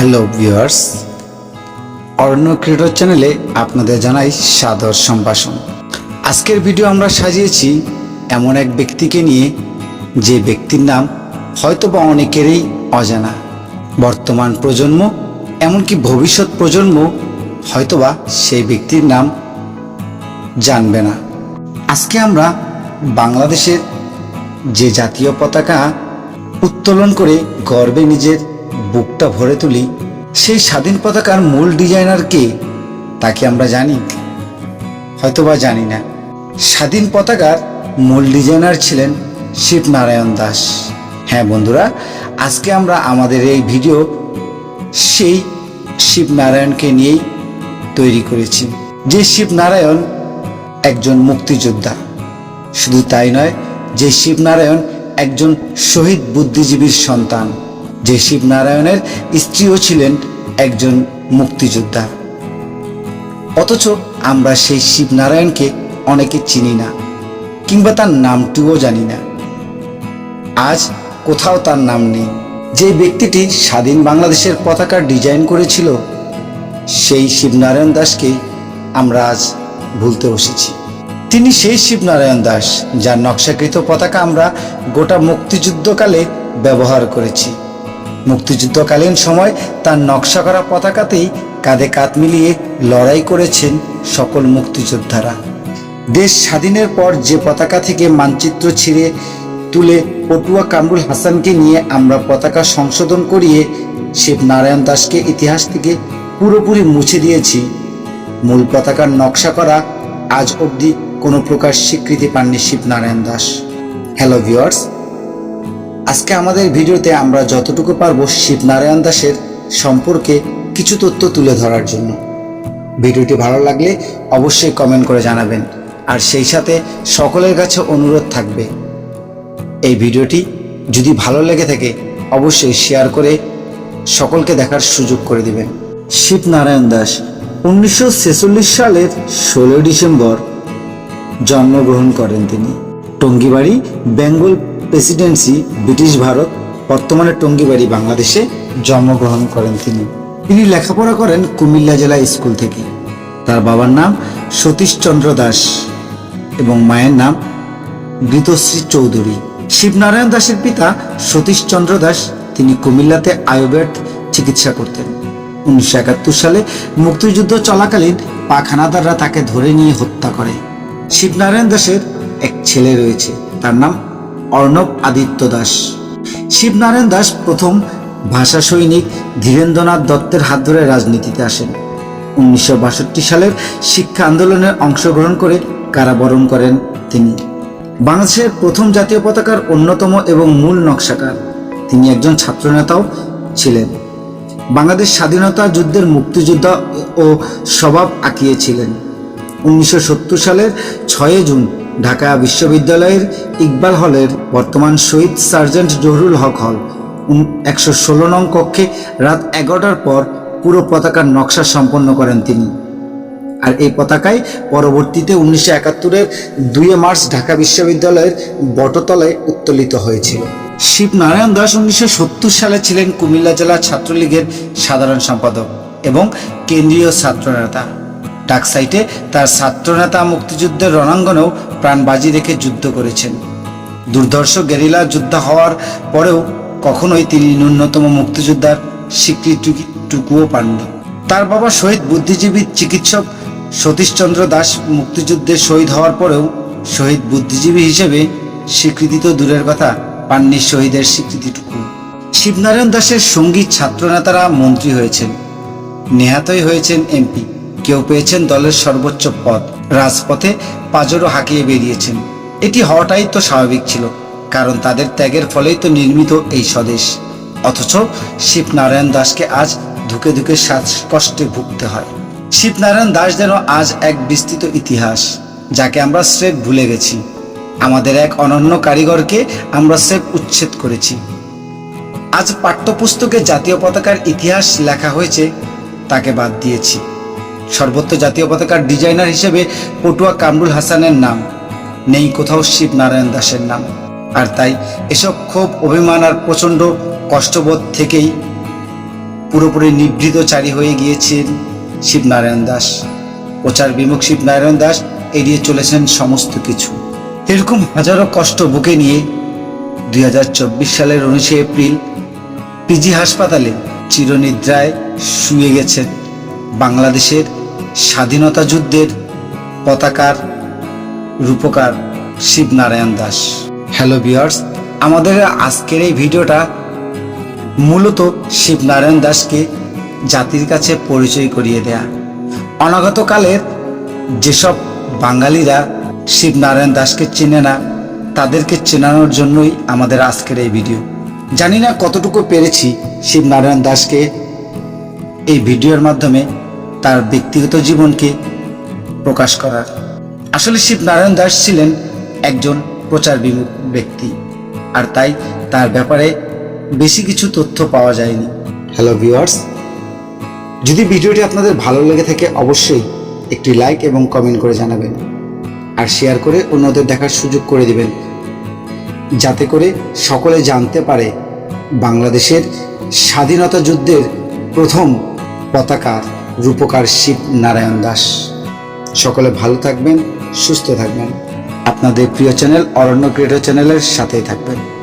Hello viewers, অরণ্য creator চ্যানেলে আপনাদের জানাই সাদর সম্ভাষণ। আজকের ভিডিও আমরা সাজিয়েছি এমন এক ব্যক্তিকে নিয়ে, যে ব্যক্তির নাম হয়তোবা অনেকেরই অজানা। বর্তমান প্রজন্ম, এমনকি ভবিষ্যৎ প্রজন্ম হয়তোবা সেই ব্যক্তির নাম জানবে না। আজকে আমরা বাংলাদেশের যে জাতীয় পতাকা উত্তোলন করে গর্বে নিজের বুকটা ভরে তুলি, সেই স্বাধীন পতাকার মূল ডিজাইনার কে তাকে আমরা জানি? হয়তোবা জানি না। স্বাধীন পতাকার মূল ডিজাইনার ছিলেন শিবনারায়ণ দাস। হ্যাঁ বন্ধুরা, আজকে আমরা আমাদের এই ভিডিও সেই শিবনারায়ণকে নিয়েই তৈরি করেছি, যে শিবনারায়ণ একজন মুক্তিযোদ্ধা। শুধু তাই নয়, যে শিবনারায়ণ একজন শহীদ বুদ্ধিজীবীর সন্তান। যে শিবনারায়ণের স্ত্রীও ছিলেন একজন মুক্তিযোদ্ধা। অথচ আমরা সেই শিবনারায়ণকে অনেকে চিনি না, কিংবা তার নামটিও জানি না। আজ কোথাও তার নাম নেই। যে ব্যক্তিটি স্বাধীন বাংলাদেশের পতাকা ডিজাইন করেছিল, সেই শিবনারায়ণ দাসকে আমরা আজ ভুলতে বসেছি। তিনি সেই শিবনারায়ণ দাস, যার নকশাকৃত পতাকা আমরা গোটা মুক্তিযুদ্ধকালে ব্যবহার করেছি। মুক্তিযুদ্ধকালীন সময় তার নকশা করা পতাকাতেই কাঁধে কাঁধ মিলিয়ে লড়াই করেছেন সকল মুক্তিযোদ্ধারা। দেশ স্বাধীনের পর যে পতাকা থেকে মানচিত্র ছিঁড়ে তুলে পটুয়া কামরুল হাসানকে নিয়ে আমরা পতাকা সংশোধন করিয়ে শিব নারায়ণ দাসকে ইতিহাস থেকে পুরোপুরি মুছে দিয়েছি। মূল পতাকার নকশা করা আজ অবধি কোনো প্রকার স্বীকৃতি পাননি শিব নারায়ণ দাস। হ্যালো ভিউয়ার্স আজকে আমাদের ভিডিওতে আমরা যতটুকু পারব শিবনারায়ণ দাসের সম্পর্কে কিছু তথ্য তুলে ধরার জন্য। ভিডিওটি ভালো লাগলে অবশ্যই কমেন্ট করে জানাবেন। আর সেই সাথে সকলের কাছে অনুরোধ থাকবে, এই ভিডিওটি যদি ভালো লেগে থাকে, অবশ্যই শেয়ার করে সকলকে দেখার সুযোগ করে দিবেন। শিবনারায়ণ দাস, উনিশশো ছেচল্লিশ সালের ষোলোই ডিসেম্বর জন্মগ্রহণ করেন তিনি। Tongibari, Bengal presidency British Bharat, বর্তমানে টঙ্গিবাড়ি, বাংলাদেশে জন্মগ্রহণ করেন তিনি। তিনি লেখাপড়া করেন কুমিল্লা জেলা স্কুল থেকে। তার বাবার নাম সতীশচন্দ্র দাস এবং মায়ের নাম গীতশ্রী চৌধুরী। শিবনারায়ণ দাসের পিতা সতীশচন্দ্র দাস, তিনি কুমিল্লাতে আয়োবেট চিকিৎসা করতেন। উনিশশো একাত্তর সালে মুক্তিযুদ্ধ চলাকালীন পাখানাদাররা তাকে ধরে নিয়ে হত্যা করে। শিবনারায়ণ দাসের এক ছেলে রয়েছে, তার নাম অর্ণব আদিত্য দাস। শিবনারায়ণ দাস প্রথম ভাষা সৈনিক ধীরেন্দ্রনাথ দত্তের হাত ধরে রাজনীতিতে আসেন। উনিশশো বাষট্টি সালের শিক্ষা আন্দোলনে অংশগ্রহণ করে কারাবরণ করেন তিনি। বাংলাদেশের প্রথম জাতীয় পতাকার অন্যতম এবং মূল নকশাকার। তিনি একজন ছাত্রনেতাও ছিলেন। বাংলাদেশ স্বাধীনতা যুদ্ধের মুক্তিযোদ্ধা ও স্বভাব আঁকিয়েছিলেন। উনিশশো সত্তর সালের ছয় জুন ঢাকা বিশ্ববিদ্যালয়ের ইকবাল হলের বর্তমান শহীদ সার্জেন্ট জহুরুল হক হল। একশো ষোলো নং কক্ষে রাত এগারোটার পর পুরো পতাকার নকশা সম্পন্ন করেন তিনি। আর এই পতাকায় পরবর্তীতে উনিশশো একাত্তরের দুই মার্চ ঢাকা বিশ্ববিদ্যালয়ের বটতলায় উত্তোলিত হয়েছিল। শিবনারায়ণ দাস উনিশশো সত্তর সালে ছিলেন কুমিল্লা জেলা ছাত্রলীগের সাধারণ সম্পাদক এবং কেন্দ্রীয় ছাত্রনেতা। ডাকসাইটে তার ছাত্রনেতা মুক্তিযুদ্ধের রণাঙ্গনেও প্রাণ বাজি রেখে যুদ্ধ করেছেন। দুর্ধর্ষ গেরিলা যুদ্ধ হওয়ার পরেও কখনোই তিনি ন্যূনতম মুক্তিযোদ্ধার স্বীকৃতিটুকুও পাননি। তার বাবা শহীদ বুদ্ধিজীবী চিকিৎসক সতীশচন্দ্র দাস মুক্তিযুদ্ধে শহীদ হওয়ার পরেও শহীদ বুদ্ধিজীবী হিসেবে স্বীকৃতি তো দূরের কথা, পাননি শহীদের স্বীকৃতিটুকু। শিবনারায়ণ দাসের সংগীত ছাত্রনেতারা মন্ত্রী হয়েছেন, নেহাতই হয়েছেন এমপি। কেউ পেয়েছেন দলের সর্বোচ্চ পদ। রাজপথে পাজরও হাঁকিয়ে বেরিয়েছেন। এটি হওয়াটাই তো স্বাভাবিক ছিল, কারণ তাদের ত্যাগের ফলেই তো নির্মিত এই স্বদেশ। অথচ শিবনারায়ণ দাসকে আজ ধুকে ধুকে শ্বাসকষ্টে ভুগতে হয়। শিবনারায়ণ দাস যেন আজ এক বিস্তৃত ইতিহাস, যাকে আমরা স্রেফ ভুলে গেছি। আমাদের এক অনন্য কারিগরকে আমরা স্রেফ উচ্ছেদ করেছি। আজ পাঠ্যপুস্তকে জাতীয় পতাকার ইতিহাস লেখা হয়েছে, তাকে বাদ দিয়েছি। সর্বত্র জাতীয় পতাকার ডিজাইনার হিসেবে পটুয়া কামরুল হাসানের নাম। নেই কোথাও শিবনারায়ণ দাসের নাম। আর তাই এসব ক্ষোভ, অভিমান আর প্রচণ্ড কষ্টবোধ থেকেই পুরোপুরি নিবৃতচারী হয়ে গিয়েছেন শিবনারায়ণ দাস। প্রচার বিমুখ শিবনারায়ণ দাস এড়িয়ে চলেছেন সমস্ত কিছু। এরকম হাজারো কষ্ট বুকে নিয়ে দুই হাজার চব্বিশ সালের উনিশে এপ্রিল পিজি হাসপাতালে চিরনিদ্রায় শুয়ে গেছেন বাংলাদেশের স্বাধীনতা যুদ্ধের পতাকার রূপকার শিবনারায়ণ দাস। হ্যালো বিয়ার্স আমাদের আজকের এই ভিডিওটা মূলত শিবনারায়ণ দাসকে জাতির কাছে পরিচয় করিয়ে দেয়া। অনাগত কালের যেসব বাঙালিরা শিবনারায়ণ দাসকে চেনে না, তাদেরকে চেনানোর জন্যই আমাদের আজকের এই ভিডিও। জানি না কতটুকু পেরেছি শিবনারায়ণ দাসকে এই ভিডিওর মাধ্যমে তার ব্যক্তিগত জীবনকে প্রকাশ করার। আসলে শিবনারায়ণ দাস ছিলেন একজন প্রচার বিমুখ ব্যক্তি, আর তাই তার ব্যাপারে বেশি কিছু তথ্য পাওয়া যায়নি। হ্যালো ভিউয়ার্স যদি ভিডিওটি আপনাদের ভালো লেগে থাকে, অবশ্যই একটি লাইক এবং কমেন্ট করে জানাবেন, আর শেয়ার করে অন্যদের দেখার সুযোগ করে দিবেন, যাতে করে সকলে জানতে পারে বাংলাদেশের স্বাধীনতা যুদ্ধের প্রথম পতাকার রূপকার শিব নারায়ণ দাস। সকলে ভালো থাকবেন, সুস্থ থাকবেন। আপনাদের প্রিয় চ্যানেল অরণ্য ক্রিয়েটর চ্যানেলের সাথেই থাকবেন।